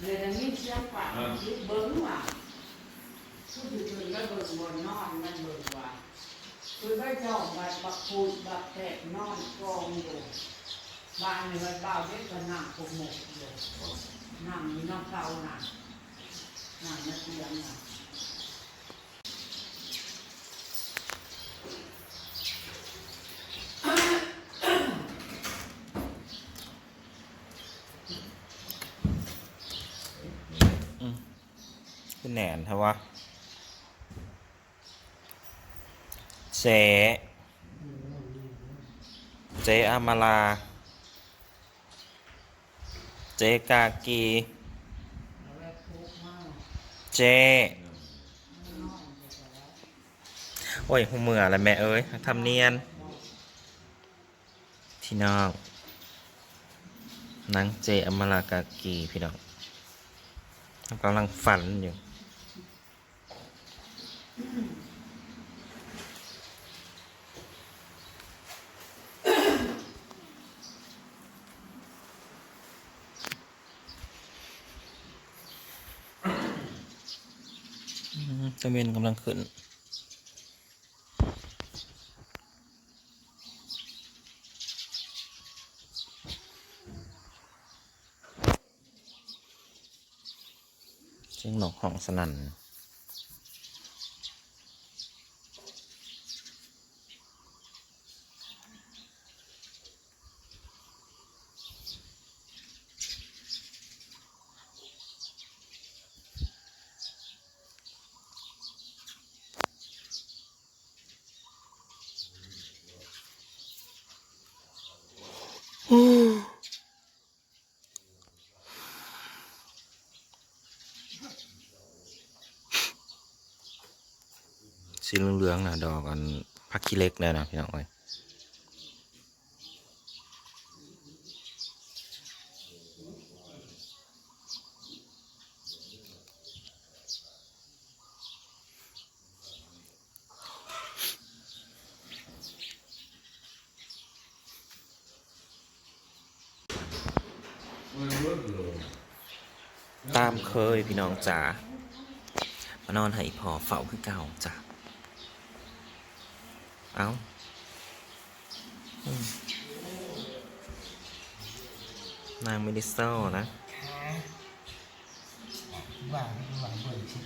เลยดังนี้เสียงปากยึดเบิ้งว่ะพูดถึงแล้วเบิ้งบนนอนมันเบิ้งว่าคือไม่อบบัดบักพูดบักแตกนอนกองอยู่บ้านนี่มันเบาเด็กก็นั่งคงหมกอยู่นั่งมีน้องเก่านั่งนั่งนักเรียนนะ แหนนครับวะเจเจอามาลา เจกากีเอาไว้พูดมากเจ๊โอ้ยหูเมื่ออะไรแม่ เอ้ยทำเนียนพี่น้องนางเจอามาลากากีพี่น้องกำลังฝันอยู่ ตะเวนกำลังขึ้นเสียงหนกห้องสนั่น สีเหลืองๆนะดอกอันพักขี้เล็กเลยนะพี่น้องเอ้ยตามเคยพี่น้องจ๋ามานอนให้พอเฝ้าคือเก่าจ้ะ เอาอืมนางไม่ได้เศร้านะว่าว่าเบิ่งชิด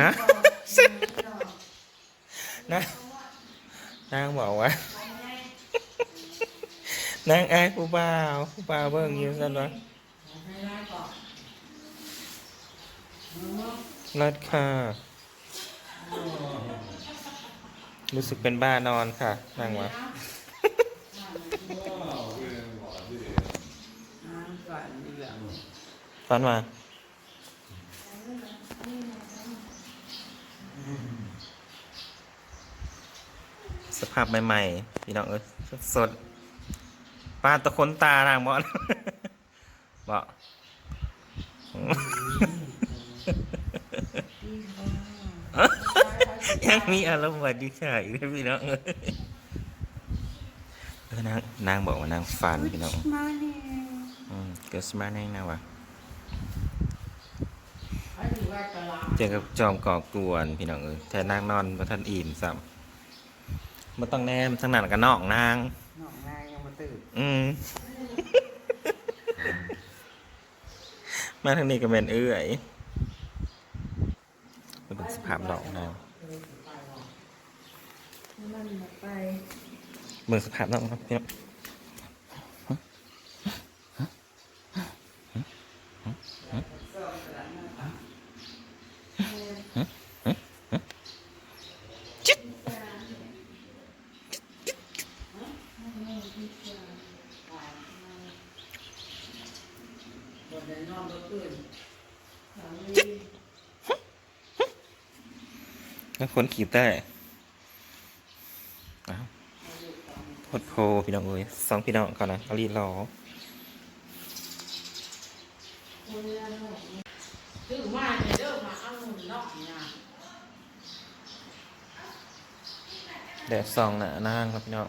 ฮะนะนางบอกว่านางอายผู้บ่าวผู้บ่าวเบิ่งอยู่สั่นวะรัดค่ะ รู้สึกเป็นบ้านอนค่ะนางวะฟันมาสภาพใหม่ๆ พี่น้องเอ้ยสดปลาตะคนตานางบอลบอก ยังมีอารมณ์หวัดดีค่ะอีกแล้วพี่น้องเอ้ยเออนางนางบอกว่านางฝันพี่น้องมาเนี่ยอืมเกิดสมาแน่นะวะเขาถือว่าตลาดเจอกับจอมก่อกวนพี่น้องเอ้ยแทนนางนอนมาท่านอิ่มซ้ำมาต้องแนมทั้งนั้นกับนอกนางน้องนายยังมาตื่นอืมมาทางนี้ก็เป็นเอื้อยมาเป็นสภาพดอกนาง มันไปเมืองสภาพดอกครับพี่น้องจิ๊ดบนนอนก็ตื่นแล้วคนขี่ใต้ โอ้พี่น้องเอ้ยสองพี่น้องก่อนนะอลีาลีล้อเหนุอแดดส่องหน้านางครับพี่น้อง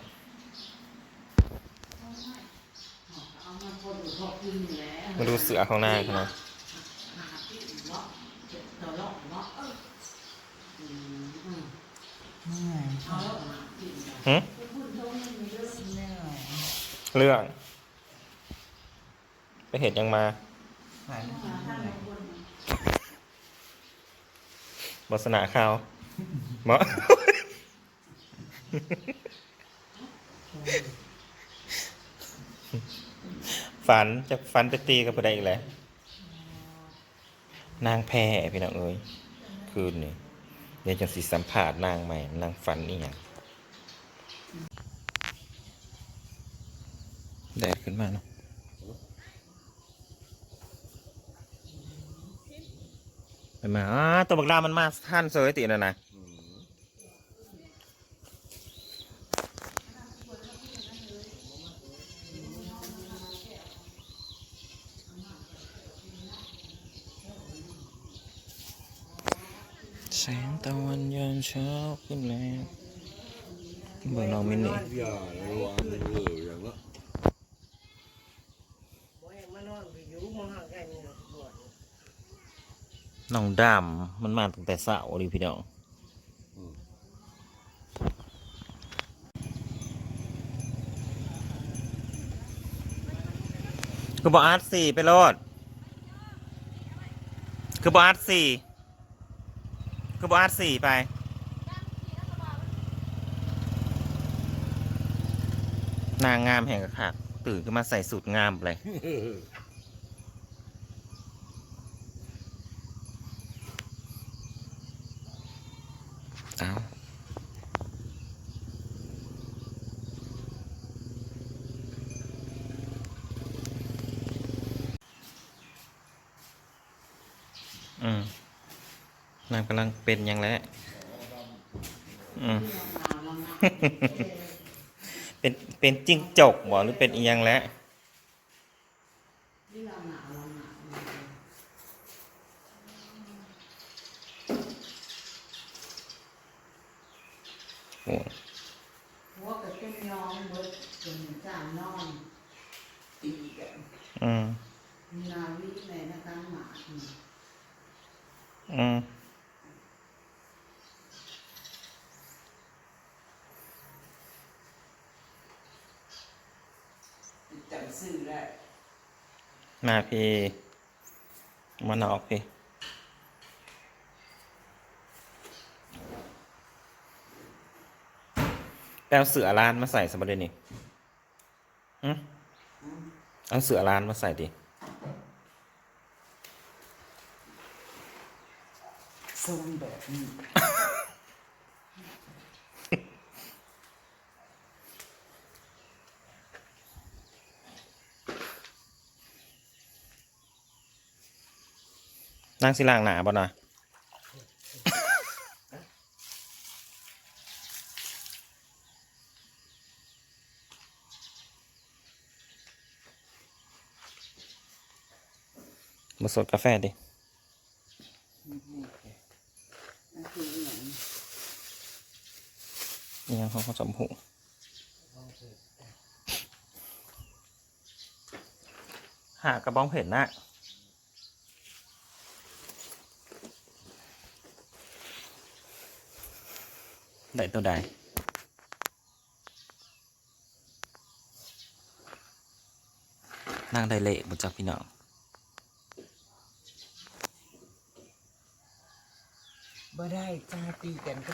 มาดูเสือข้างกันนะตัวนะเอออือ เรื่อง ไปเห็นยังมาฝันหาท่านเหนื่อยบสนาข่าวเหมาะฝันจะฝันไปตีกับผู้ใดอีกแหละนางแพ้พี่น้องเอ้ยคืนนี่เดี๋ยวจะสิสัมผัสนางใหม่นางฝันนี่ยัง แดดขึ้นมาเนาะไปมาอ่าตัวบักดามันมาท่านเซยตินะนะแสงตะวันยามเช้าขึ้นแล้วเบิ่งน้อมินนี่อย่าระวังเลยอย่างละน้ น้องดำมันมาตั้งแต่เช้าดิพี่น้องคือบออาร์ตสี่ไปโลดคือบออาร์ตสี่คือบออาร์ตสี่ไปนางงามแห่งกระคักตื่นขึ้นมาใส่สูตรงามเลย เอาอืมนางกำลังเป็นอยังแล้วอืมเป็น เป็นจิ้งจกบ่หรือเป็นอีหยังแล้ว นี่เราหนาวเราหนาว โอ้ หัวกับเจ้ายองเบิดจนจานนอนตีกันอืมนาวิในนักการหมาอืมจำซื้อได้มาพี่มานอกพี่ แปลเสือร้านมาใส่สมบัตินี่อืมเอาเสือร้านมาใส่ดิ ทรงแบบนี้ นั่งสิล่างหนาบ่นะ มาสดกาแฟดินั่นคืออย่างนี่ยังเขาเขาสมหูหากระบองเผ็ดนะได้ตัวใดนั่งได้เละบุจักพี่น้อง บ่ได้ จ้าตีกันก็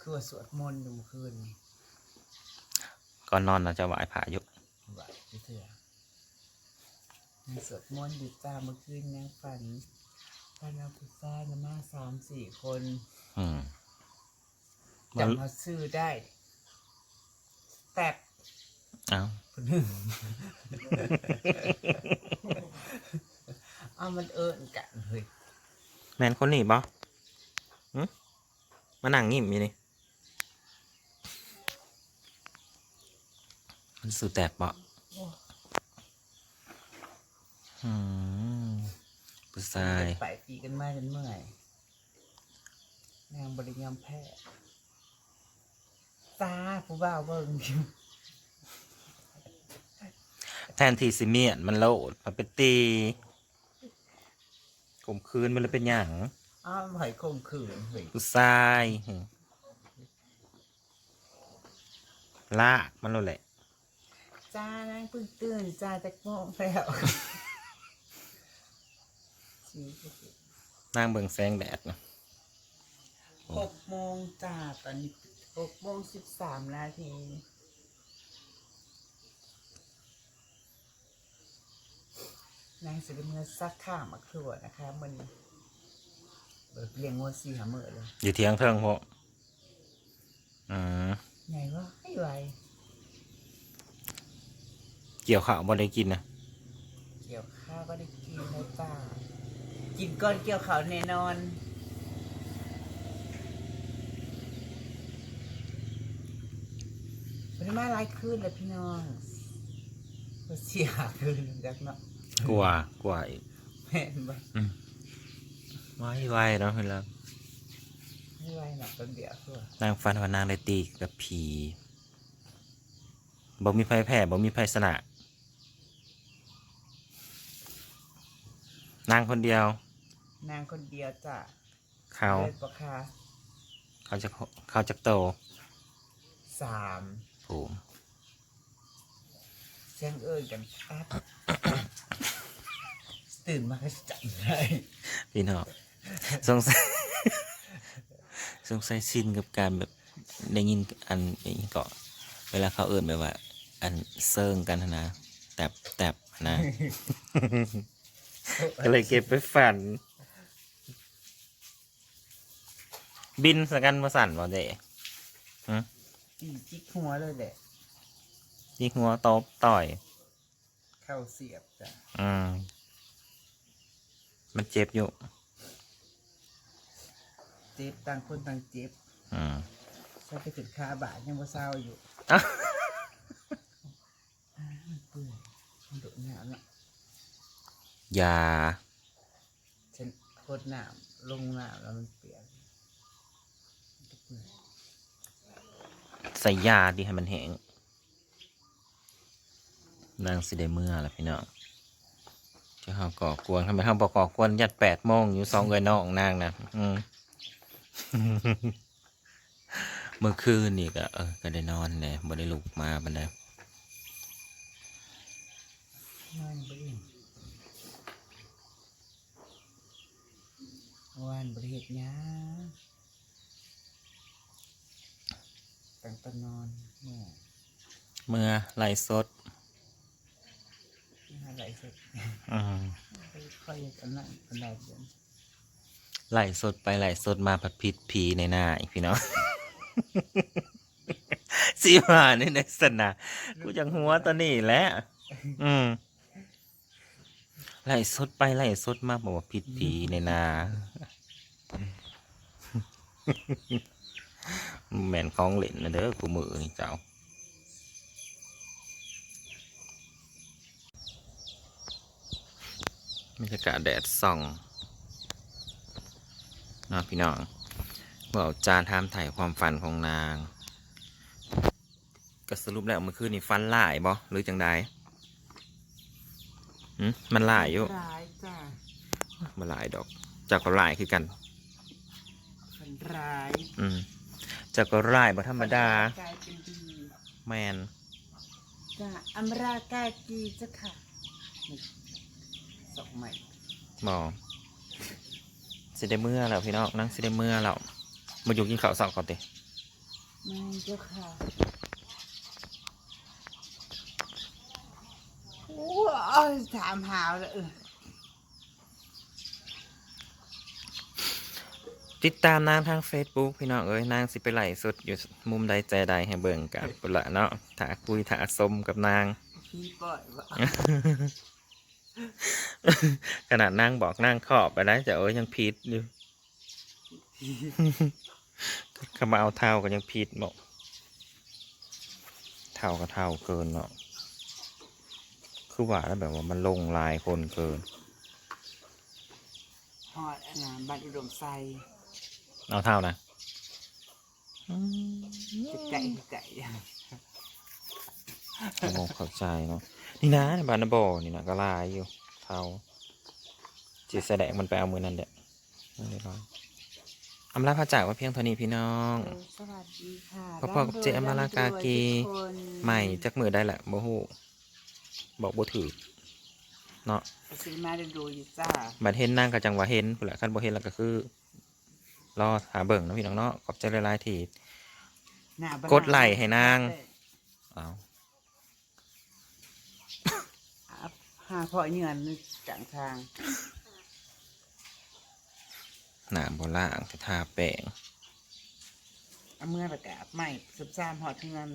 คือว่าสวดมนต์อยู่เมื่อคืนก่อนนอนเราจะไหวผาอยู่ไหวไปเถอะนางสวดมนต์อยู่จ้าเมื่อคืนนางฝันฝันเอาผู้ชายนะมาสามสี่คนอืมจำเขาซื้อได้แตบเอาคนหนึ่งเอามันเอิญกันเฮ้ยแมนคนนี้บ่หึมานั่งงิ่มอยู่นี่มันสู่แตกบ่อืมผู้ชายไปตีกันมาจนเมื่อยนางบริยอมแพ้ตาผู้บ่าวเบิ่งอยู่นที่สิเมียนมันโลดมันเป็นตี ข่มคืนมันเลยเป็นอย่างอ้าวหอยคมขืนเฮ้ยผู้ชายลากมันโลดแหละ จ้านั่งเพิ่งตื่นจ้าจากโมงแล้วสี่นางเบิ่งแสงแดดนะหกโมงจ้าตอนนี้หกโมงสิบสามนาที นางสิริเมื่อซักข้ามมาครัวนะคะมันเบิกเลี้ยงงัวสี่หาเมื่อเลยอยู่เทียงเทิงพวกอืมไงวะให้ไวเกี่ยวข้าวบ่ได้กินนะเกี่ยวข้าวก็ได้กินแล้วจ้ากินก้อนเกี่ยวข้าวแน่นอนวันนี้มาหลายคืนเลยพี่น้องก็เสียคืนจากเนาะ กลัวกลัวอีกแม่นบ่ไว้ไวเนาะเวลาไม่ไหวหนักต้นเดียวตัวนางฟันว่านางได้ตีกับผีบ่มีไผแพ้บ่มีไผสนะนางคนเดียว นางคนเดียวจ้ะเขา เลิศปะคะเขาจะเขาจะโตสามผูมเสียงเอ่ยกันครับ ตื่นมาก็จับได้พี่น้องสงสัยสงสัยชินกับการแบบได้ยินอันนี้ก็เวลาเขาเอิ่นแบบว่า อันเซิงกันนะแตบแตบนะก็เลยเก็บไปฝัน บินสกันมาสั่นบ่เด้ตีจิกหัวเลยแหละยิงหัวตบต่อย เข้าเสียบจ้ะอืม มันเจ็บอยู่ เจ็บต่างคนต่างเจ็บอืมถ้าไปถึงคาบาทยังว่าเศร้าอยู่อะอ้าวมันเปื่อยมันโดดน้ำละยาฉันโคตรน้ำลงน้ำแล้วมันเปลี่ยนมันก็เปื่อยใส่ยาดีให้มันแห้งนางสิได้เมื่อละพี่น้อง จะเฮาก่อกวนทำไมเฮาบอกก่อกวนยัดแปดโมงอยู่สองเอ้ยน้องนางนะอืมเมื่อคืนนี่ก็เออก็ได้นอนเลยบ่ได้ลุกมาบันไดนอนบริเวณวันบริเหตุหยังตั้งแตนอนเมื่อ เมื่อไล่สดอะไรเสร็จอืมค่อยๆกันนั่งกันได้เดือนไล่สดไปไล่สดมาผัดผิดผีในหน้าอีกพี่น้อง สีมาในในสนากูจังหัวตอนนี้แหละอืมไล่สดไปไล่สดมาบอกว่าผิดผีในนาแมนของเล่นนะเด้อกูมือนี่เจ้า บรรยากาศแดดส่องเนาะพี่น้องบอกจานทามถ่ายความฝันของนางก็สรุปแล้วเมื่อคืนนี่ฟันหลายบ่หรือจังใดหืมมันหลายอยู่ร้ายจ้ะมันหลายดอกเจากก็หลายคือกัน ฝันร้ายอืมเจากก็หลายบ่ธรรมดากลายเป็นดีแมน จ้ะอัมรากากีเจ้าค่ะนี่ สองใหม่บอสิได้เมื่อแล้วพี่น้องนั่งสิได้เมื่อแล้วมาอยู่กินข้าวสองก่อนติไม่เจ้าค่ะว้าวถามหาวเลยเออติดตามนางทาง Facebook พี่น้องเอ้ยนางสิไปไหลฟ์สดอยู่มุมใดใจใดให้เบิ่งกันปุนละเนาะถ้าคุยถ้าสมกับนางพี่ปล่อยวะ ขนาดนางบอกนางขอบไปได้แต่เอ้ยยังผิดอยู่เขามาเอาเท่าก็ยังผิดบอกเท่าก็เท่าเกินเนาะคือว่าแล้วแบบว่ามันลงลายคนเกินฮอดอันนั้นบ้านอุดมไซเอาเท่านะจะไก่ไก่งงเข้าใจเนาะ นี่นะบานนาบอนี่นะก็ลายอยู่เท่าจีแสดงมันไปเอามือนั่นเด็ดเรียบร้อยอำลาพระจากว่าเพียงเท่านี้พี่น้องสวัสดีค่ะพ่อๆกับเจ๊อมรากากีใหม่จักมือได้แหละโมโหบอกบ่ถือเนาะซื้อมาดูดูอยู่จ้าบัดเห็นนางก็จังว่าเห็นผู้นแหละคันบ่เห็นแล้วก็คือรอหาเบิ่งเนาะพี่น้องเนาะขอบใจหลายๆที่หน้าบ้านกดไลค์ให้นางอ้าว อัพ หาเพาะเงินกลางทางหน้าบ่ล่างแต่ทาแป้ง เอาเมื่อประกาศใหม่สุดซามหอดเงิน